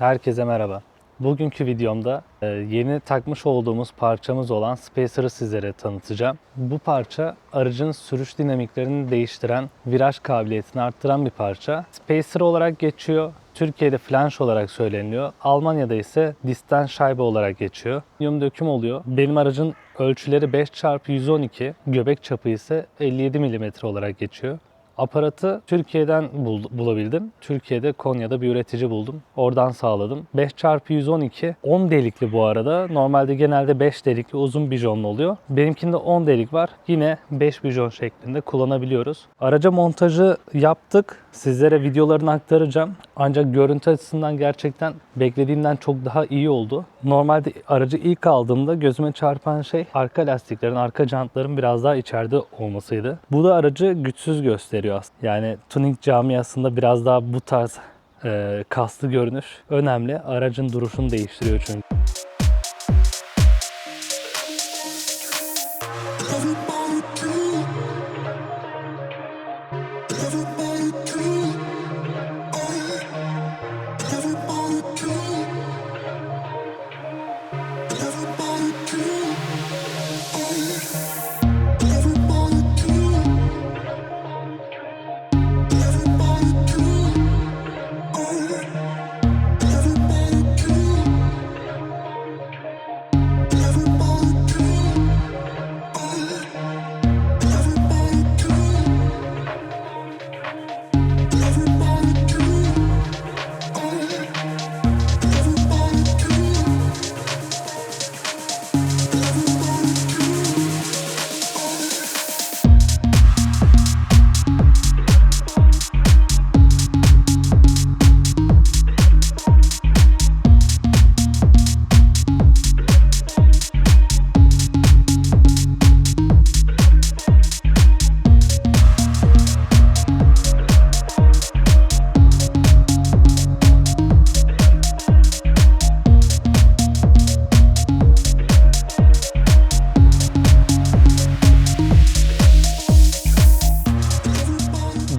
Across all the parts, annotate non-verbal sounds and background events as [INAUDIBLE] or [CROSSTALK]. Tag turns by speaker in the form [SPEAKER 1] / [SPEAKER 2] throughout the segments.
[SPEAKER 1] Herkese merhaba. Bugünkü videomda e, yeni takmış olduğumuz parçamız olan Spacer'ı sizlere tanıtacağım. Bu parça aracın sürüş dinamiklerini değiştiren, viraj kabiliyetini arttıran bir parça. Spacer olarak geçiyor. Türkiye'de flanş olarak söyleniyor. Almanya'da ise distan şaybe olarak geçiyor. Yum döküm oluyor. Benim aracın ölçüleri 5x112, göbek çapı ise 57 mm olarak geçiyor. Aparatı Türkiye'den bul- bulabildim. Türkiye'de Konya'da bir üretici buldum. Oradan sağladım. 5x112 10 delikli bu arada. Normalde genelde 5 delikli uzun bijonlu oluyor. Benimkinde 10 delik var. Yine 5 bijon şeklinde kullanabiliyoruz. Araca montajı yaptık. Sizlere videolarını aktaracağım. Ancak görüntü açısından gerçekten beklediğimden çok daha iyi oldu. Normalde aracı ilk aldığımda gözüme çarpan şey arka lastiklerin, arka jantların biraz daha içeride olmasıydı. Bu da aracı güçsüz gösteriyor aslında. Yani tuning camiasında biraz daha bu tarz e, kaslı görünüş önemli. Aracın duruşunu değiştiriyor çünkü.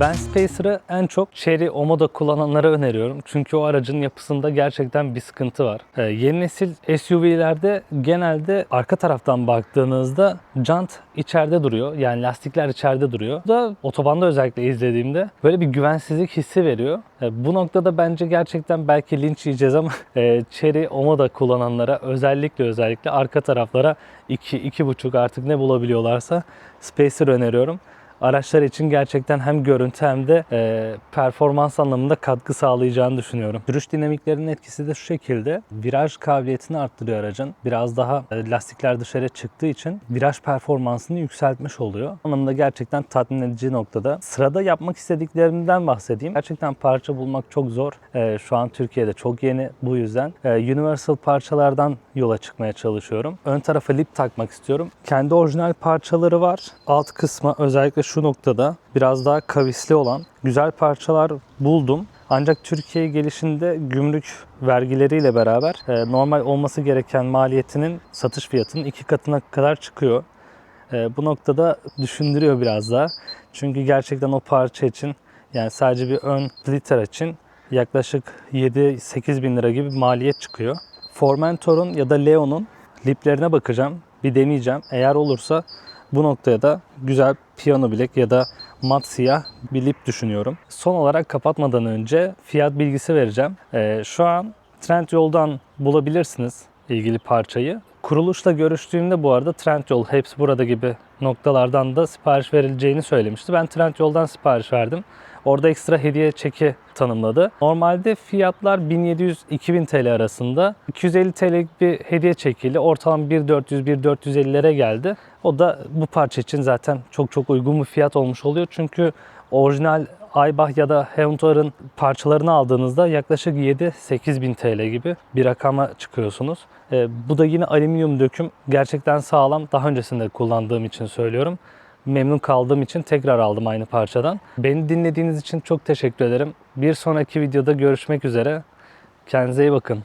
[SPEAKER 1] Ben Spacer'ı en çok Chery Omoda kullananlara öneriyorum. Çünkü o aracın yapısında gerçekten bir sıkıntı var. Ee, yeni nesil SUV'lerde genelde arka taraftan baktığınızda jant içeride duruyor. Yani lastikler içeride duruyor. Bu da otobanda özellikle izlediğimde böyle bir güvensizlik hissi veriyor. Ee, bu noktada bence gerçekten belki linç yiyeceğiz ama [LAUGHS] e, Chery Omoda kullananlara özellikle özellikle arka taraflara 2 2,5 artık ne bulabiliyorlarsa Spacer öneriyorum araçlar için gerçekten hem görüntü hem de e, performans anlamında katkı sağlayacağını düşünüyorum. Sürüş dinamiklerinin etkisi de şu şekilde. Viraj kabiliyetini arttırıyor aracın. Biraz daha e, lastikler dışarı çıktığı için viraj performansını yükseltmiş oluyor. Anlamında gerçekten tatmin edici noktada. Sırada yapmak istediklerimden bahsedeyim. Gerçekten parça bulmak çok zor. E, şu an Türkiye'de çok yeni bu yüzden. E, Universal parçalardan yola çıkmaya çalışıyorum. Ön tarafa lip takmak istiyorum. Kendi orijinal parçaları var. Alt kısma özellikle şu noktada biraz daha kavisli olan güzel parçalar buldum. Ancak Türkiye gelişinde gümrük vergileriyle beraber e, normal olması gereken maliyetinin satış fiyatının iki katına kadar çıkıyor. E, bu noktada düşündürüyor biraz daha. Çünkü gerçekten o parça için yani sadece bir ön splitter için yaklaşık 7-8 bin lira gibi bir maliyet çıkıyor. Formentor'un ya da Leon'un liplerine bakacağım. Bir deneyeceğim. Eğer olursa bu noktaya da güzel piyano bilek ya da mat siyah bir lip düşünüyorum. Son olarak kapatmadan önce fiyat bilgisi vereceğim. Ee, şu an Trendyol'dan bulabilirsiniz ilgili parçayı. Kuruluşla görüştüğümde bu arada Trendyol hepsi burada gibi noktalardan da sipariş verileceğini söylemişti. Ben Trendyol'dan sipariş verdim. Orada ekstra hediye çeki tanımladı. Normalde fiyatlar 1700-2000 TL arasında. 250 TL'lik bir hediye çekiyle ortalama 1400-1450'lere geldi. O da bu parça için zaten çok çok uygun bir fiyat olmuş oluyor. Çünkü orijinal Aybach ya da Heuntor'ın parçalarını aldığınızda yaklaşık 7-8 bin TL gibi bir rakama çıkıyorsunuz. Ee, bu da yine alüminyum döküm. Gerçekten sağlam. Daha öncesinde kullandığım için söylüyorum. Memnun kaldığım için tekrar aldım aynı parçadan. Beni dinlediğiniz için çok teşekkür ederim. Bir sonraki videoda görüşmek üzere. Kendinize iyi bakın.